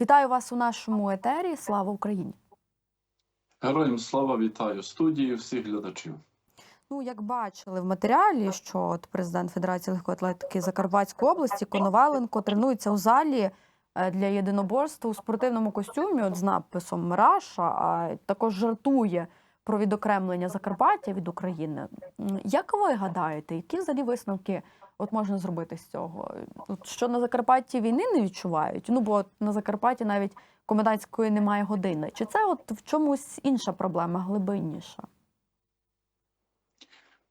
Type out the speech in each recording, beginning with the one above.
Вітаю вас у нашому етері. Слава Україні! Героям слава вітаю студії, всіх глядачів. Ну, як бачили в матеріалі, що от президент Федерації легкої атлетики Закарпатської області Коноваленко тренується у залі е, для єдиноборства у спортивному костюмі, от з надписом Раша, а також жартує про відокремлення Закарпаття від України. Як ви гадаєте, які взагалі висновки от можна зробити з цього? От що на Закарпатті війни не відчувають? Ну бо на Закарпатті навіть комендантської немає години. Чи це от в чомусь інша проблема, глибинніша?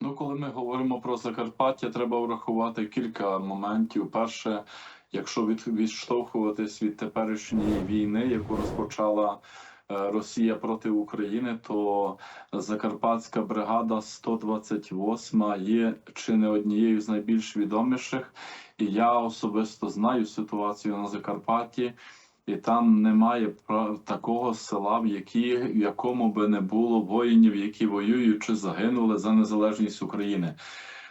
Ну, коли ми говоримо про Закарпаття, треба врахувати кілька моментів. Перше, якщо від, відштовхуватись від теперішньої війни, яку розпочала Росія проти України, то Закарпатська бригада 128 є чи не однією з найбільш відоміших. І я особисто знаю ситуацію на Закарпатті. І там немає такого села, в, які, в якому би не було воїнів, які воюють чи загинули за незалежність України.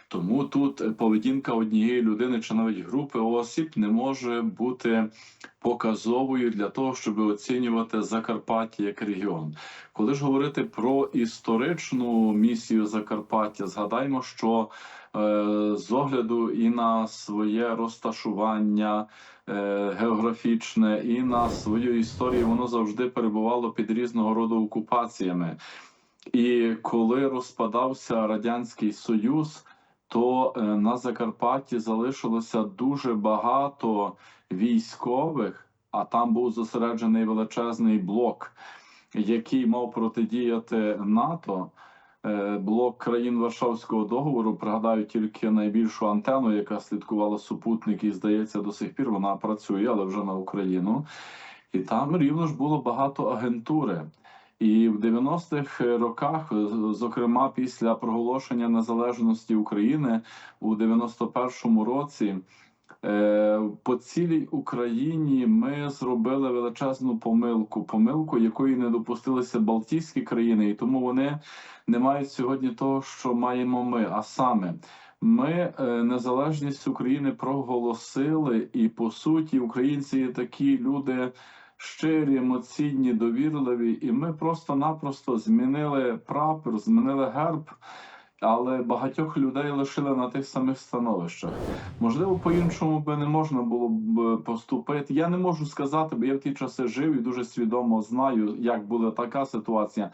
Тому тут е, поведінка однієї людини чи навіть групи осіб не може бути показовою для того, щоб оцінювати Закарпаття як регіон. Коли ж говорити про історичну місію Закарпаття, згадаймо, що е, з огляду і на своє розташування е, географічне, і на свою історію воно завжди перебувало під різного роду окупаціями. І коли розпадався радянський союз, то е, на Закарпатті залишилося дуже багато військових, а там був зосереджений величезний блок, який мав протидіяти НАТО. Е, Блок країн Варшавського договору пригадаю тільки найбільшу антенну, яка слідкувала супутник, і здається, до сих пір вона працює, але вже на Україну. І там рівно ж було багато агентури. І в 90-х роках, зокрема після проголошення незалежності України у 91-му році, е, по цілій Україні ми зробили величезну помилку, помилку, якої не допустилися Балтійські країни, і тому вони не мають сьогодні того, що маємо ми. А саме, ми е, незалежність України проголосили, і по суті, українці такі люди щирі, емоційні, довірливі, і ми просто-напросто змінили прапор, змінили герб. Але багатьох людей лишили на тих самих становищах. Можливо, по-іншому би не можна було б поступити. Я не можу сказати, бо я в ті часи жив і дуже свідомо знаю, як була така ситуація.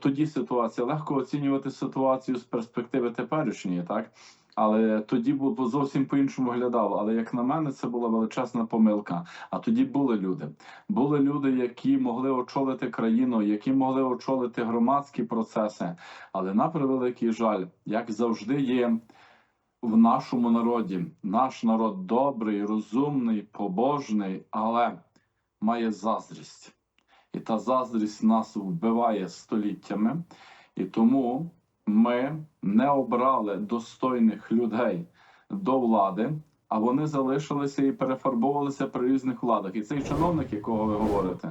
Тоді ситуація легко оцінювати ситуацію з перспективи теперішньої, так але тоді було зовсім по-іншому виглядало. Але як на мене, це була величезна помилка. А тоді були люди. Були люди, які могли очолити країну, які могли очолити громадські процеси. Але на превеликий жаль, як завжди є в нашому народі, наш народ добрий, розумний, побожний, але має заздрість. І та заздрість нас вбиває століттями, і тому ми не обрали достойних людей до влади, а вони залишилися і перефарбовувалися при різних владах. І цей чиновник, якого ви говорите,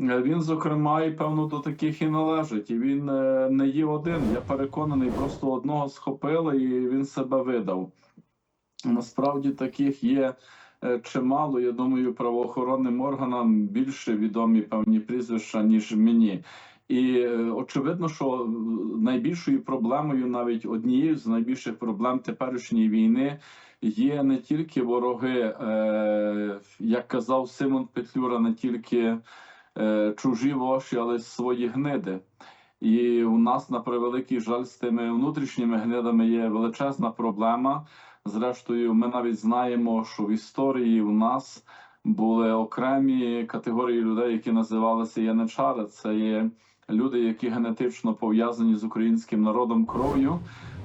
е, він, зокрема, і певно до таких і належить. І він е, не є один. Я переконаний, просто одного схопили, і він себе видав. Насправді таких є е, чимало. Я думаю, правоохоронним органам більше відомі певні прізвища, ніж мені. І е, очевидно, що найбільшою проблемою, навіть однією з найбільших проблем теперішньої війни, є не тільки вороги, е, як казав Симон Петлюра, не тільки е, чужі воші, але й свої гниди. І у нас на превеликий жаль з тими внутрішніми гнидами є величезна проблема. Зрештою, ми навіть знаємо, що в історії у нас були окремі категорії людей, які називалися яничари. Це є люди, які генетично пов'язані з українським народом кров'ю,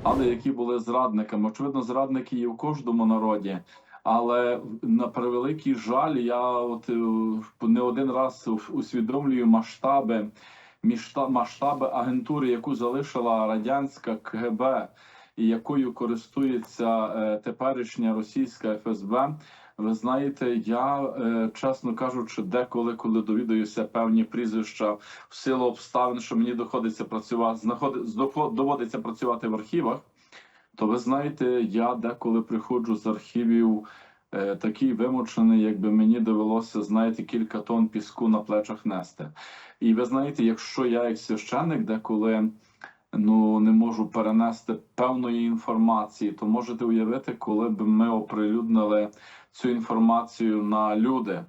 але які були зрадниками. Очевидно, зрадники є в кожному народі. Але на превеликий жаль, я от е, не один раз усвідомлюю масштаби масштаби агентури, яку залишила радянська КГБ і якою користується е, теперішня російська ФСБ. Ви знаєте, я е, чесно кажучи, деколи, коли довідуюся певні прізвища в силу обставин, що мені доходиться працювати, знаходи, доводиться працювати в архівах, то ви знаєте, я деколи приходжу з архівів е, такий вимучений, якби мені довелося, знаєте, кілька тонн піску на плечах нести. І ви знаєте, якщо я як священник деколи ну не можу перенести певної інформації, то можете уявити, коли б ми оприлюднили цю інформацію на люди.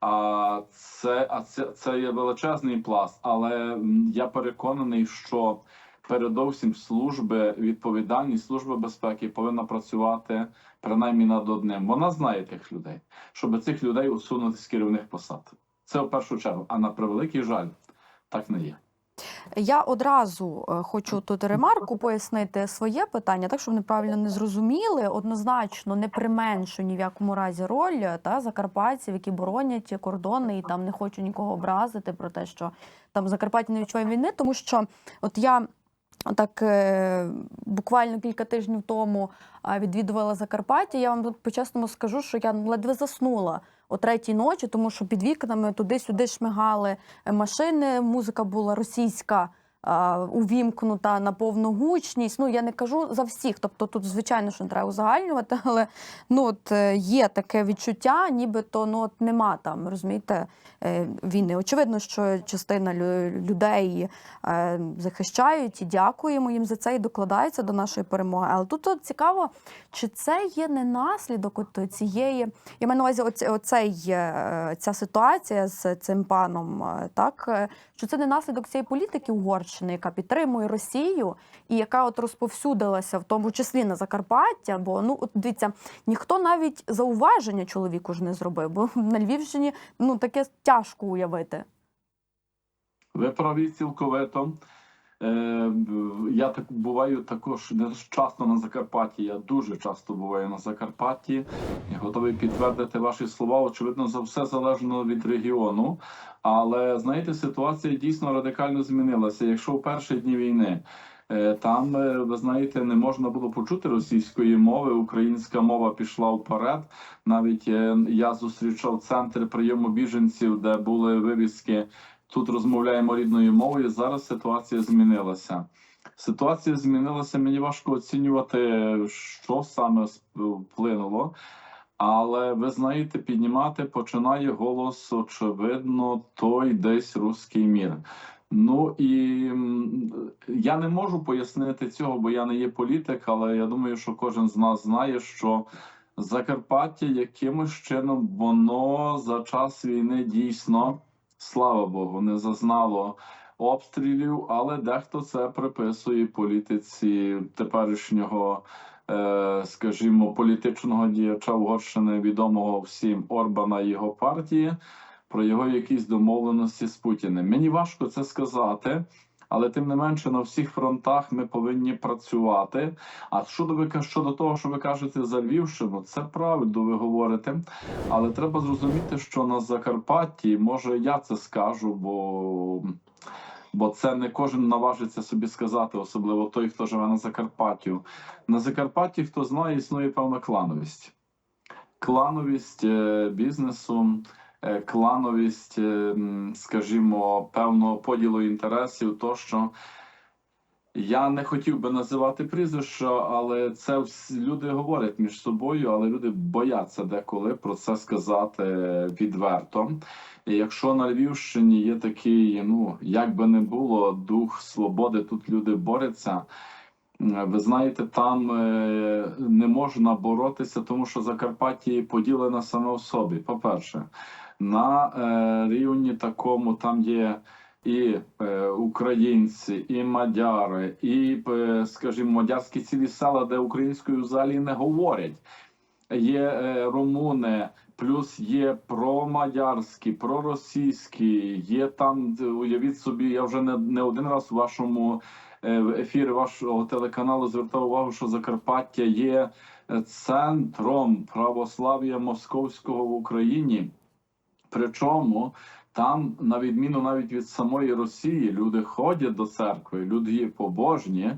А це, а це, це є величезний пласт, але я переконаний, що передовсім служби відповідальність служба безпеки повинна працювати принаймні над одним. Вона знає тих людей, щоб цих людей усунути з керівних посад. Це в першу чергу. А на превеликий жаль, так не є. Я одразу е, хочу тут ремарку пояснити своє питання, так щоб неправильно не зрозуміли. Однозначно не применшу ні в якому разі роль е, та закарпатців, які боронять кордони, і там не хочу нікого образити про те, що там Закарпаття не відчуває війни, тому що от я. Так, е, буквально кілька тижнів тому відвідувала Закарпаття. Я вам тут по-чесному скажу, що я ледве заснула о третій ночі, тому що під вікнами туди-сюди шмигали е, машини, музика була російська. Увімкнута на повну гучність. Ну я не кажу за всіх. Тобто тут, звичайно, що не треба узагальнювати, але ну от е, є таке відчуття, нібито ну от нема там, розумієте, е, війни. Очевидно, що частина людей е, захищають і дякуємо їм за це і докладаються до нашої перемоги. Але тут от цікаво, чи це є не наслідок от цієї. Я маю на увазі, оць- оцей, ця ситуація з цим паном, так що це не наслідок цієї політики Угорщини, яка підтримує Росію і яка от розповсюдилася, в тому числі на Закарпаття. Бо ну от дивіться, ніхто навіть зауваження чоловіку ж не зробив, бо на Львівщині ну таке тяжко уявити. Ви праві цілковито. Е, Я так буваю також не часто на Закарпатті. Я дуже часто буваю на Закарпатті і готовий підтвердити ваші слова. Очевидно, за все залежно від регіону. Але знаєте, ситуація дійсно радикально змінилася. Якщо в перші дні війни е, там, е, ви знаєте, не можна було почути російської мови, українська мова пішла вперед. Навіть я зустрічав центр прийому біженців, де були вивіски. Тут розмовляємо рідною мовою. Зараз ситуація змінилася. Ситуація змінилася. Мені важко оцінювати, що саме вплинуло. Але ви знаєте, піднімати починає голос, очевидно, той десь руський мір. Ну і я не можу пояснити цього, бо я не є політик, але я думаю, що кожен з нас знає, що Закарпаття якимось чином воно за час війни дійсно, слава Богу, не зазнало обстрілів, але дехто це приписує політиці теперішнього, е, скажімо, політичного діяча Угорщини, відомого всім Орбана і його партії, про його якісь домовленості з Путіним. Мені важко це сказати. Але тим не менше на всіх фронтах ми повинні працювати. А щодо ви щодо того, що ви кажете за Львівщину, це правильно ви говорите. Але треба зрозуміти, що на Закарпатті, може я це скажу, бо, бо це не кожен наважиться собі сказати, особливо той, хто живе на Закарпаттю. На Закарпатті, хто знає, існує певна клановість. Клановість е, бізнесу, клановість, е, скажімо, певного поділу інтересів, тощо. Я не хотів би називати прізвища, але це люди говорять між собою, але люди бояться деколи про це сказати відверто. І якщо на Львівщині є такий, ну як би не було, дух свободи, тут люди борються. Ви знаєте, там е, не можна боротися, тому що Закарпаття поділена саме в собі. По-перше, на е, рівні такому там є і е, українці, і мадяри, і, е, скажімо, мадярські цілі села, де українською взагалі не говорять. Є румуни, плюс є промадярські, проросійські, є там, уявіть собі, я вже не, не один раз у вашому ефірі вашого телеканалу звертав увагу, що Закарпаття є центром православ'я московського в Україні. Причому там, на відміну навіть від самої Росії, люди ходять до церкви, люди є побожні,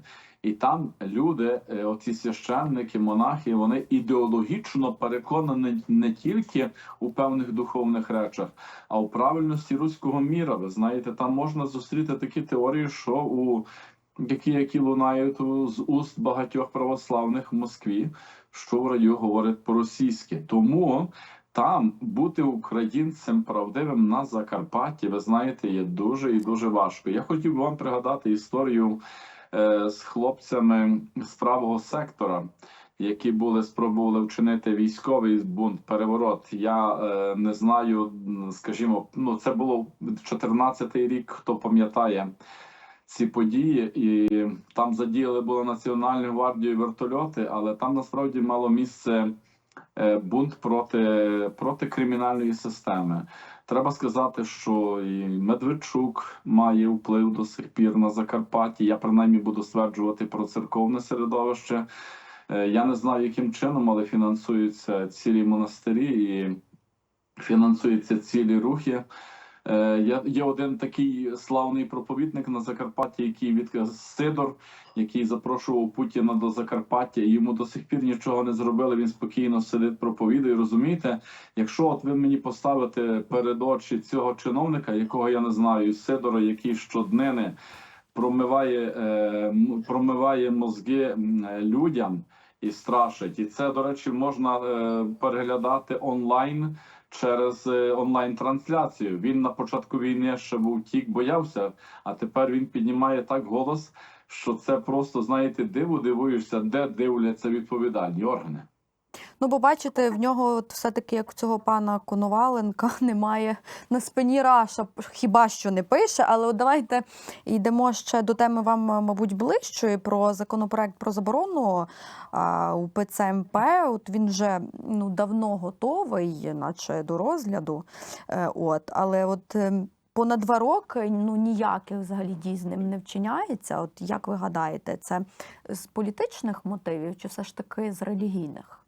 і там люди, е, оці священники, монахи, вони ідеологічно переконані не тільки у певних духовних речах, а у правильності руського міра. Ви знаєте, там можна зустріти такі теорії, що у які, які лунають з уст багатьох православних в Москві, що в радіо говорить по-російськи. Тому там бути українцем правдивим на Закарпатті, ви знаєте, є дуже і дуже важко. Я хотів би вам пригадати історію е, з хлопцями з правого сектора, які були спробували вчинити військовий бунт, переворот. Я е, не знаю, скажімо, ну це було 14-й рік, хто пам'ятає. Ці події, і там задіяли були Національну гвардію вертольоти, але там насправді мало місце бунт проти, проти кримінальної системи. Треба сказати, що і Медведчук має вплив до сих пір на Закарпатті. Я принаймні буду стверджувати про церковне середовище. Е, Я не знаю, яким чином, але фінансуються цілі монастирі і фінансуються цілі рухи. Е, Є, є один такий славний проповідник на Закарпатті, який від Сидор, який запрошував Путіна до Закарпаття, йому до сих пір нічого не зробили. Він спокійно сидить, проповідує. Розумієте, якщо от ви мені поставите перед очі цього чиновника, якого я не знаю, Сидора, який щоднини промиває, е, промиває мозги людям і страшить, і це, до речі, можна е, переглядати онлайн через е, онлайн-трансляцію. Він на початку війни ще був тік, боявся, а тепер він піднімає так голос, що це просто знаєте, диву дивуєшся, де дивляться відповідальні органи. Ну, бо бачите, в нього все-таки, як в цього пана Коноваленка, немає на спині раша, хіба що не пише. Але от давайте йдемо ще до теми вам, мабуть, ближчої про законопроект про заборону а, у ПЦМП. От він вже ну, давно готовий, наче до розгляду. Е, От, але от. ем, Понад два роки ну ніяких взагалі дій з ним не вчиняється. От як ви гадаєте, це з політичних мотивів чи все ж таки з релігійних?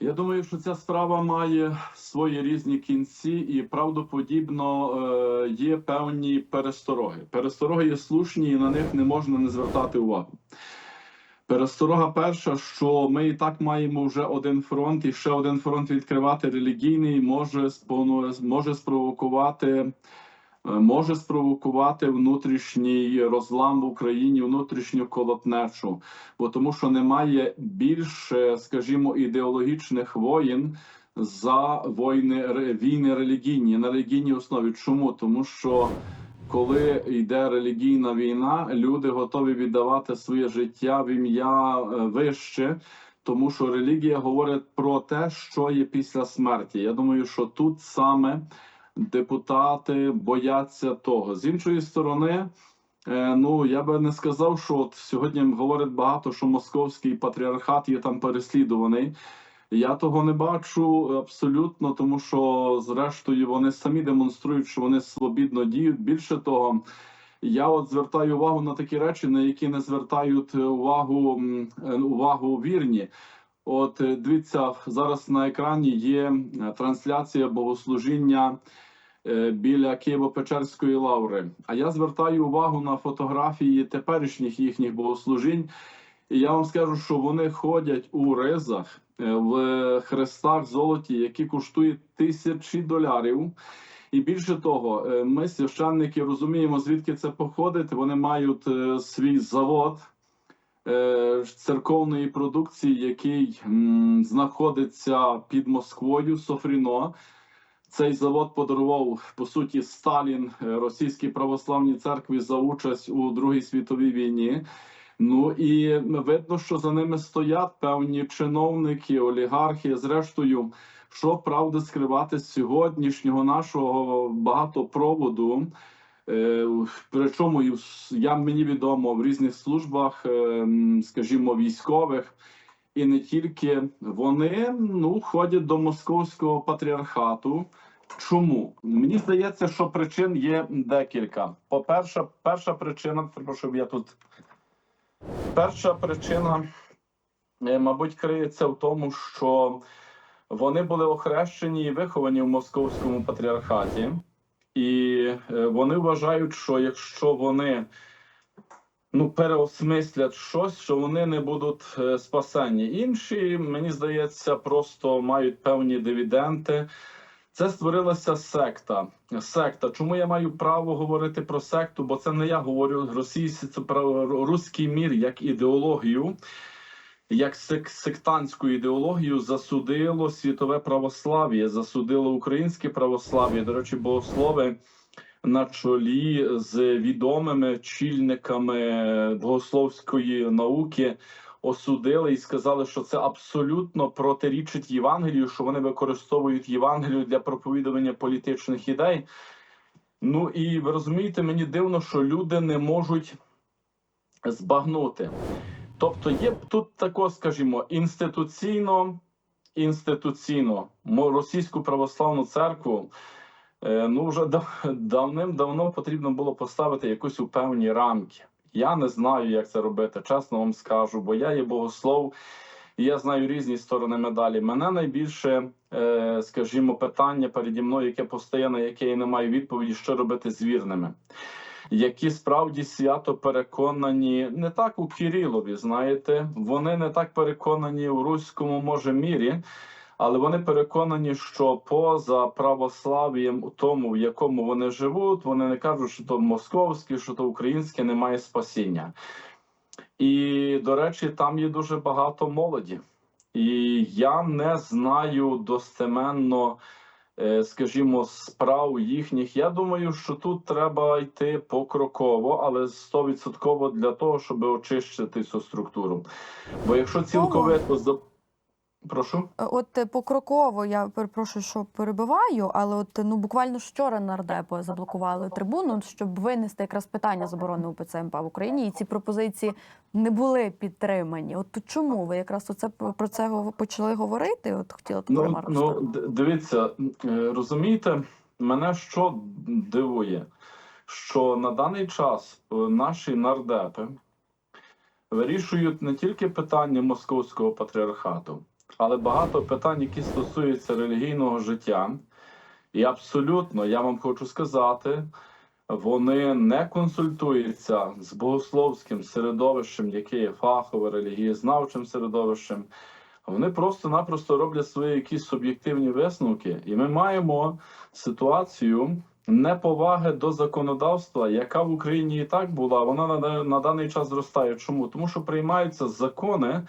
Я думаю, що ця справа має свої різні кінці, і правдоподібно е, є певні перестороги. Перестороги є слушні, і на них не можна не звертати увагу. Пересторога перша, що ми і так маємо вже один фронт, і ще один фронт відкривати релігійний може може спровокувати. Е, Може спровокувати внутрішній розлам в Україні, внутрішню колотнечу, бо тому, що немає більш, е, скажімо, ідеологічних воїн за ре- війни релігійні на релігійній основі. Чому? Тому що коли йде релігійна війна, люди готові віддавати своє життя в ім'я е, вище, тому що релігія говорить про те, що є після смерті. Я думаю, що тут саме депутати бояться того. З іншої сторони, е, ну я би не сказав, що от сьогодні говорять багато, що московський патріархат є там переслідуваний. Я того не бачу абсолютно, тому що зрештою вони самі демонструють, що вони свобідно діють. Більше того, я от звертаю увагу на такі речі, на які не звертають увагу е, увагу вірні. От е, дивіться, зараз на екрані є е, трансляція богослужіння е, біля Києво-Печерської лаври. А я звертаю увагу на фотографії теперішніх їхніх богослужінь. І я вам скажу, що вони ходять у ризах в хрестах золоті, які коштують тисячі долярів. І більше того, ми, священники, розуміємо, звідки це походить. Вони мають свій завод церковної продукції, який знаходиться під Москвою, Софріно. Цей завод подарував по суті Сталін е, російській православній церкві за участь у Другій світовій війні. Ну і видно, що за ними стоять певні чиновники, олігархи. Зрештою, що правда скривати з сьогоднішнього нашого багатопроводу. Е, Причому я мені відомо в різних службах, е, скажімо, військових, і не тільки вони ну ходять до московського патріархату. Чому мені здається, що причин є декілька. По перше, перша причина, щоб я тут. Перша причина, е, мабуть, криється в тому, що вони були охрещені і виховані в московському патріархаті, і е, вони вважають, що якщо вони ну, переосмислять щось, що вони не будуть е, спасені. Інші, мені здається, просто мають певні дивіденти. Це створилася секта. Секта. Чому я маю право говорити про секту? Бо це не я говорю російський це про руський мір як ідеологію. Як сек- сектантську ідеологію засудило світове православ'я, засудило українське православ'я. До речі, богослови на чолі з відомими чільниками богословської науки осудили і сказали, що це абсолютно протирічить Євангелію, що вони використовують Євангелію для проповідування політичних ідей. Ну і ви розумієте, мені дивно, що люди не можуть збагнути. Тобто, є тут тако, скажімо, інституційно, інституційно російську православну церкву. е, Ну, вже дав- давним-давно потрібно було поставити якусь у певні рамки. Я не знаю, як це робити, чесно вам скажу, бо я є богослов, і я знаю різні сторони медалі. Мене найбільше, е, скажімо, питання переді мною, яке постає, на яке я не маю відповіді, що робити з вірними, які справді свято переконані не так у Кирилові, знаєте, вони не так переконані у руському може мірі. Але вони переконані, що поза православ'ям, у тому, в якому вони живуть, вони не кажуть, що то московське, що то українське, немає спасіння. І, до речі, там є дуже багато молоді. І я не знаю достеменно, скажімо, справ їхніх. Я думаю, що тут треба йти покроково, але 100% для того, щоб очищити цю структуру. Бо якщо цілковито за- прошу. Е, От е, покроково, я перепрошую, що перебиваю, але от ну буквально вчора нардепи заблокували трибуну, щоб винести якраз питання заборони УПЦ МП в Україні, і ці пропозиції не були підтримані. От чому ви якраз оце про це почали говорити? От хотіла Ну, ну дивіться, е, розумієте, мене що дивує, що на даний час наші нардепи вирішують не тільки питання московського патріархату, але багато питань, які стосуються релігійного життя. І абсолютно, я вам хочу сказати, вони не консультуються з богословським середовищем, яке є фахове, релігієзнавчим середовищем. Вони просто-напросто роблять свої якісь суб'єктивні висновки, і ми маємо ситуацію неповаги до законодавства, яка в Україні і так була. Вона на, на даний час зростає. Чому? Тому що приймаються закони,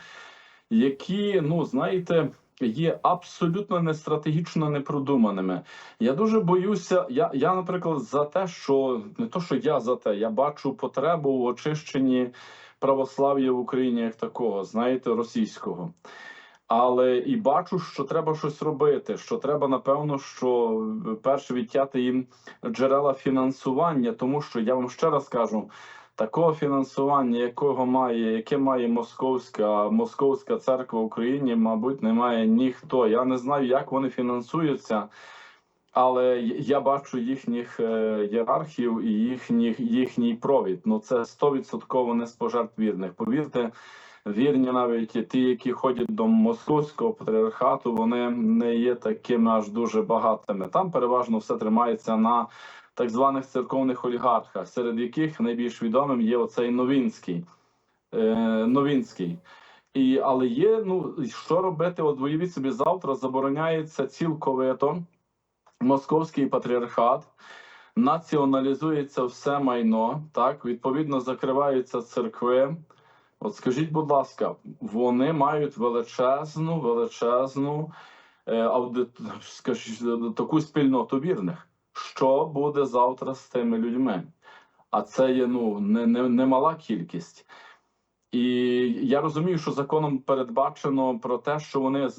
які, ну знаєте, є абсолютно не стратегічно непродуманими. Я дуже боюся. Я, я, наприклад, за те, що не то, що я за те, я бачу потребу в очищенні православ'я в Україні як такого, знаєте, російського. Але і бачу, що треба щось робити. Що треба, напевно, що перше відтяти їм джерела фінансування, тому що я вам ще раз кажу. Такого фінансування, якого має, яке має московська московська церква в Україні, мабуть, немає ніхто. Я не знаю, як вони фінансуються, але я бачу їхніх е, ієрархів і їхніх, їхній провід. Ну це стовідсотково не з пожертв вірних. Повірте, вірні навіть ті, які ходять до московського патріархату, вони не є такими аж дуже багатими. Там переважно все тримається на так званих церковних олігархах, серед яких найбільш відомим є оцей Новінський. Е, Новінський. І, але є, ну що робити? От уявіть собі, завтра забороняється цілковито московський патріархат, націоналізується все майно, так, відповідно, закриваються церкви. От скажіть, будь ласка, вони мають величезну, величезну е, аудит, скажіть, таку спільноту вірних. Що буде завтра з тими людьми? А це є ну не, не, немала кількість. І я розумію, що законом передбачено про те, що вони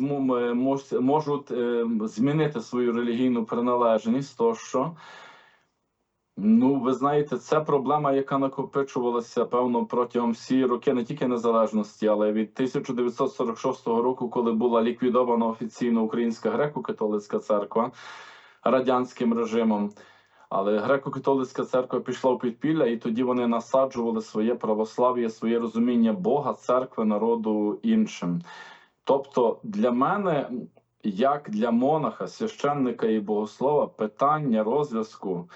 мож- можуть е, змінити свою релігійну приналежність, тощо. Ну, ви знаєте, це проблема, яка накопичувалася певно протягом всі роки не тільки незалежності, але від 1946 року, коли була ліквідована офіційно Українська греко-католицька церква радянським режимом. Але греко-католицька церква пішла в підпілля, і тоді вони насаджували своє православ'я, своє розуміння Бога, церкви, народу іншим. Тобто, для мене, як для монаха, священника і богослова, питання розв'язку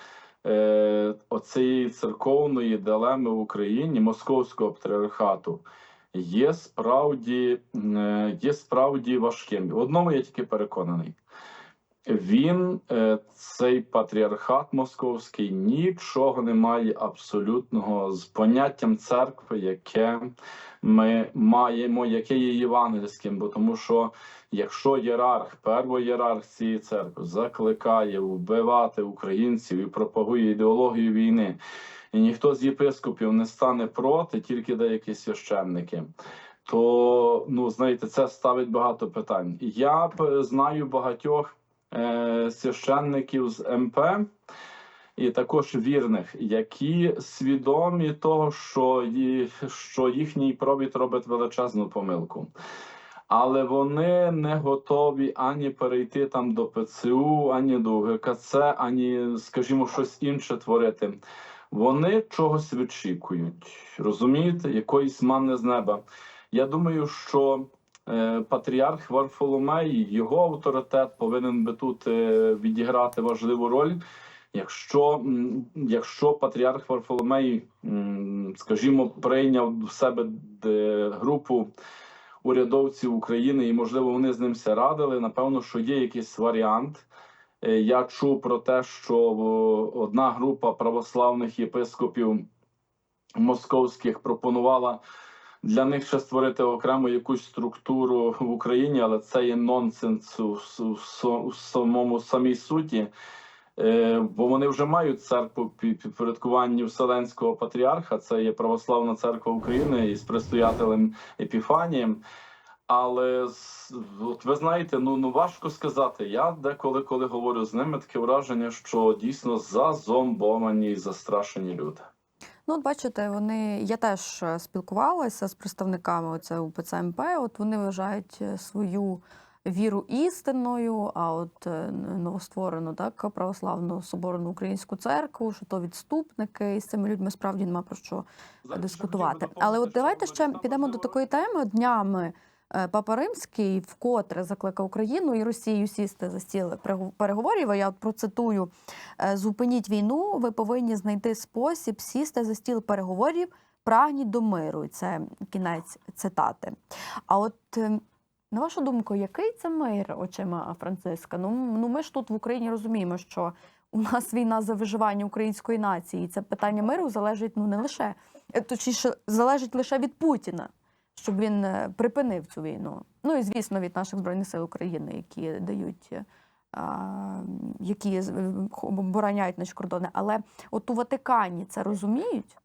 е, оцієї церковної дилеми в Україні, московського патріархату, є справді, е, є справді важким. В одному я тільки переконаний. Він, е, цей патріархат московський, нічого не має абсолютного з поняттям церкви, яке ми маємо, яке є євангельським. Бо тому що якщо єрарх, первоєрарх цієї церкви закликає вбивати українців і пропагує ідеологію війни, і ніхто з єпископів не стане проти, тільки деякі священники. То ну знаєте, це ставить багато питань. Я знаю багатьох е, священників з МП і також вірних, які свідомі того, що, що їхній провід робить величезну помилку. Але вони не готові ані перейти там до ПЦУ, ані до ГКЦ, ані, скажімо, щось інше творити. Вони чогось відчікують, розумієте, якоїсь мани з неба. Я думаю, що е, патріарх Варфоломей, його авторитет повинен би тут е, відіграти важливу роль. Якщо, якщо патріарх Варфоломей, скажімо, прийняв в себе групу урядовців України, і можливо вони з ним все радили. Напевно, що є якийсь варіант. Е, Я чув про те, що одна група православних єпископів московських пропонувала для них ще створити окремо якусь структуру в Україні, але це є нонсенс у, у у самому самій суті. Е, Бо вони вже мають церкву під підпорядкуванні Вселенського патріарха. Це є Православна церква України із предстоятелем Епіфанієм. Але от ви знаєте, ну ну важко сказати. Я деколи, коли говорю з ними, таке враження, що дійсно зазомбовані і застрашені люди. Ну, от бачите, вони я теж е, спілкувалася з представниками оце УПЦ МП. От вони вважають е, свою віру істинною, а от е, новостворену так православну соборну українську церкву, що то відступники, і з цими людьми справді нема про що дискутувати. Але от давайте ще підемо до такої теми днями. Е, Папа Римський вкотре закликав Україну і Росію сісти за стіл переговорів. Я от процитую: е, зупиніть війну. Ви повинні знайти спосіб сісти за стіл переговорів, прагніть до миру. Це кінець цитати. А от е, на вашу думку, який це мир очима Франциска? Ну, ну ми ж тут в Україні розуміємо, що у нас війна за виживання української нації. І це питання миру залежить ну не лише точніше, залежить лише від Путіна, щоб він е, припинив цю війну. Ну і звісно, від наших збройних сил України, які дають. е, Які е, обороняють наші кордони, але от у Ватикані це розуміють?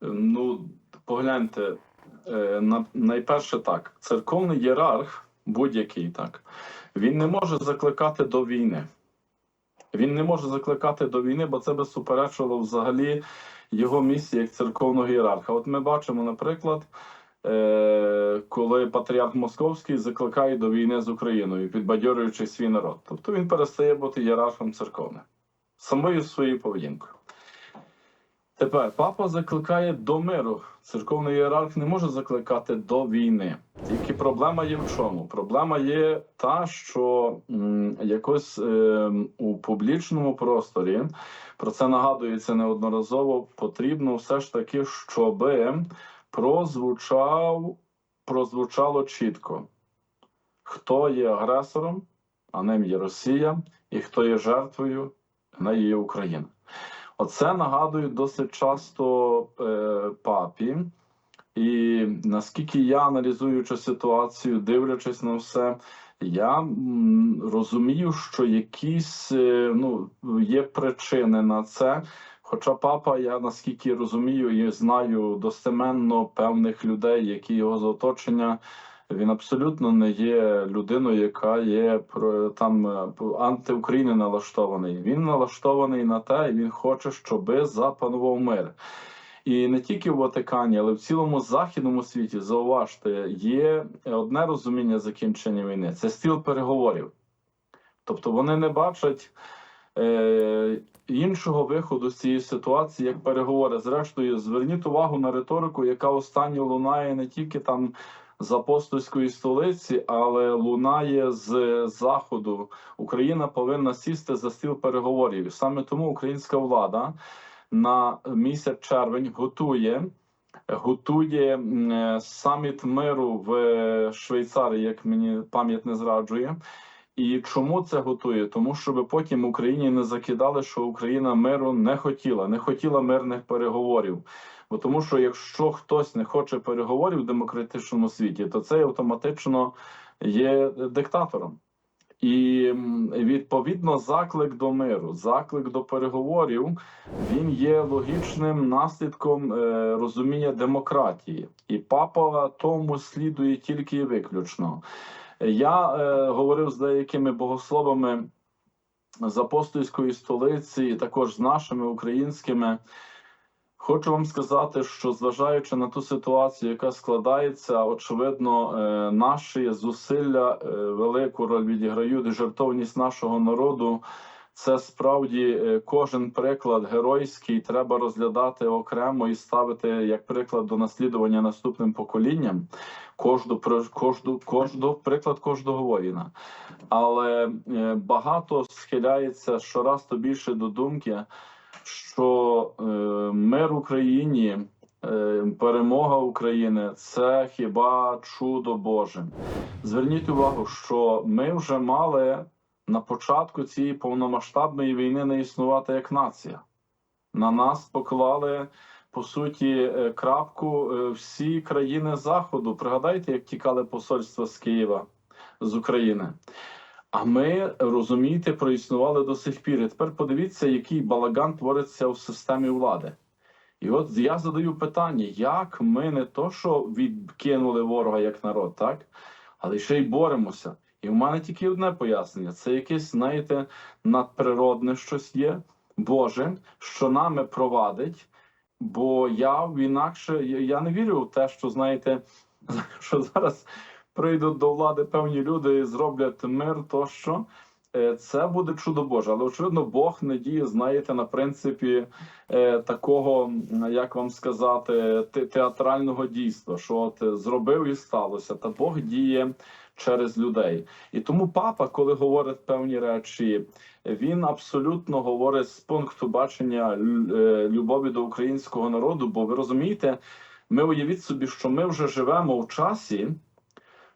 Ну, погляньте, найперше так, церковний єрарх, будь-який так, він не може закликати до війни. Він не може закликати до війни, бо це би суперечило взагалі його місії як церковного ієрарха. От ми бачимо, наприклад, е, коли патріарх Московський закликає до війни з Україною, підбадьорюючи свій народ. Тобто він перестає бути ієрархом церковним самою своєю поведінкою. Тепер папа закликає до миру. Церковний ієрарх не може закликати до війни. Тільки проблема є в чому? Проблема є та, що м, якось е, у публічному просторі про це нагадується неодноразово. Потрібно все ж таки, щоб прозвучав, прозвучало чітко, хто є агресором, а ним є Росія, і хто є жертвою, нею є Україна. Оце нагадують досить часто е, папі. І наскільки я аналізуючи ситуацію, дивлячись на все, я розумію, що якісь е, ну, є причини на це. Хоча папа, я наскільки розумію і знаю достеменно певних людей, які його з оточення, він абсолютно не є людиною, яка є там е, антиукраїни налаштований. Він налаштований на те, і він хоче, щоби запанував мир. І не тільки в Ватикані, але в цілому західному світі, зауважте, є одне розуміння закінчення війни це стіл переговорів. Тобто вони не бачать е, іншого виходу з цієї ситуації, як переговори. Зрештою, зверніть увагу на риторику, яка останньо лунає не тільки там з апостольської столиці, але лунає з заходу. Україна повинна сісти за стіл переговорів. Саме тому українська влада на місяць червень готує готує саміт миру в Швейцарії, як мені пам'ять не зраджує. І чому це готує? Тому щоб потім Україні не закидали, що Україна миру не хотіла, не хотіла мирних переговорів. Бо тому, що якщо хтось не хоче переговорів в демократичному світі, то це автоматично є диктатором. І відповідно заклик до миру, заклик до переговорів, він є логічним наслідком е, розуміння демократії, і папа тому слідує тільки і виключно. Я е, говорив з деякими богословами з апостольської столиці, і також з нашими українськими. Хочу вам сказати, що зважаючи на ту ситуацію, яка складається, очевидно, е, наші зусилля е, велику роль відіграють жертовність нашого народу. Це справді е, кожен приклад геройський треба розглядати окремо і ставити як приклад до наслідування наступним поколінням. Кожну кожну, кожну приклад кожного воїна. Але е, багато схиляється щораз то більше до думки, що е, мир Україні, е, перемога України це хіба чудо Боже. Зверніть увагу, що ми вже мали на початку цієї повномасштабної війни не існувати як нація. На нас поклали по суті е, крапку е, всі країни Заходу. Пригадайте, як тікали посольства з Києва з України. А ми розумієте, проіснували до сих пір. І тепер подивіться, який балаган твориться в системі влади. І от я задаю питання: як ми не то, що відкинули ворога як народ, так? Але ще й боремося. І в мене тільки одне пояснення: це якесь, знаєте, надприродне щось є, Боже, що нами провадить. Бо я інакше я, не вірю в те, що знаєте, що зараз прийдуть до влади певні люди і зроблять мир, тощо. Е, Це буде чудо Боже, але очевидно, Бог не діє, знаєте, на принципі е, такого, як вам сказати, те- театрального дійства, що от е, зробив і сталося. Та Бог діє через людей. І тому папа, коли говорить певні речі, він абсолютно говорить з пункту бачення е, любові до українського народу. Бо ви розумієте, ми уявіть собі, що ми вже живемо в часі,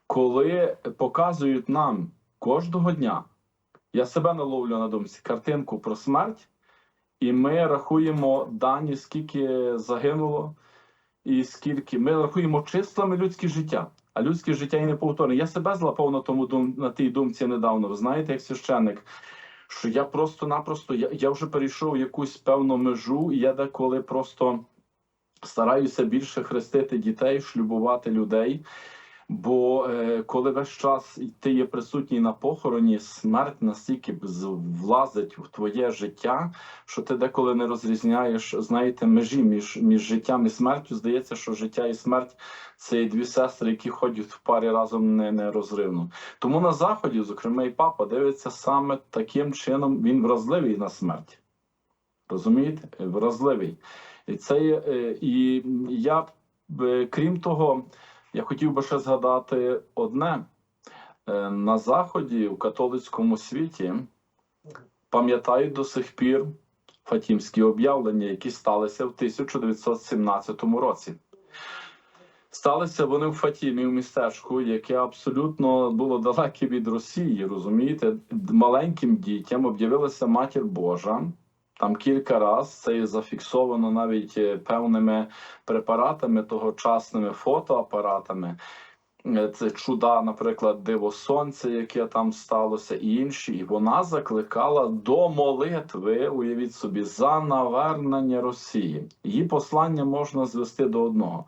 коли показують нам кожного дня. Я себе наловлю на думці картинку про смерть, і ми рахуємо дані, скільки загинуло, і скільки ми рахуємо числами людське життя. А людське життя і не повторне. Я себе злапав на тому дум, на тій думці недавно. Ви знаєте, як священник, що я просто-напросто я, я вже перейшов якусь певну межу, і я деколи просто стараюся більше хрестити дітей, шлюбувати людей. Бо е, коли весь час ти є присутній на похороні, смерть настільки влазить в твоє життя, що ти деколи не розрізняєш, знаєте, межі між, між життям і смертю. Здається, що життя і смерть це дві сестри, які ходять в парі разом не, нерозривно. Тому на заході, зокрема, і папа дивиться саме таким чином, він вразливий на смерть. Розумієте? Вразливий. І це е, і я е, крім того. Я хотів би ще згадати одне: Е, на заході, в католицькому світі, пам'ятають до сих пір фатімські об'явлення, які сталися в 1917 році. Сталися вони в Фатімі, в містечку, яке абсолютно було далеке від Росії. Розумієте, маленьким дітям об'явилася матір Божа. Там кілька разів це зафіксовано навіть е, певними препаратами, тогочасними фотоапаратами. Е, Це чуда, наприклад, диво сонця, яке там сталося, і інші. І вона закликала до молитви, уявіть собі, за навернення Росії. Її послання можна звести до одного: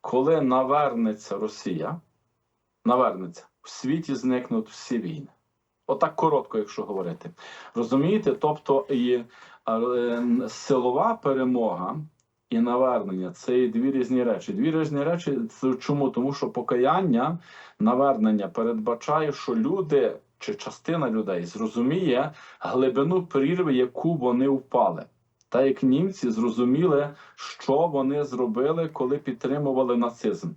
коли навернеться Росія, навернеться в світі зникнуть всі війни. Отак коротко, якщо говорити. Розумієте? Тобто і силова перемога і навернення це є дві різні речі. Дві різні речі. Це чому? Тому що покаяння, навернення передбачає, що люди чи частина людей зрозуміє глибину прірви, яку вони впали. Та як німці зрозуміли, що вони зробили, коли підтримували нацизм.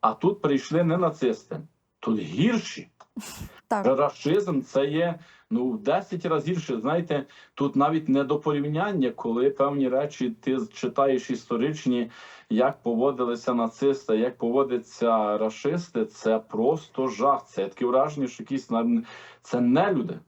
А тут прийшли не нацисти, тут гірші. Так. Рашизм це є ну в 10 разів гірше. Знаєте, тут навіть не до порівняння, коли певні речі ти читаєш історичні, як поводилися нацисти, як поводяться рашисти. Це просто жах. Це таке враження, що якісь це не люди.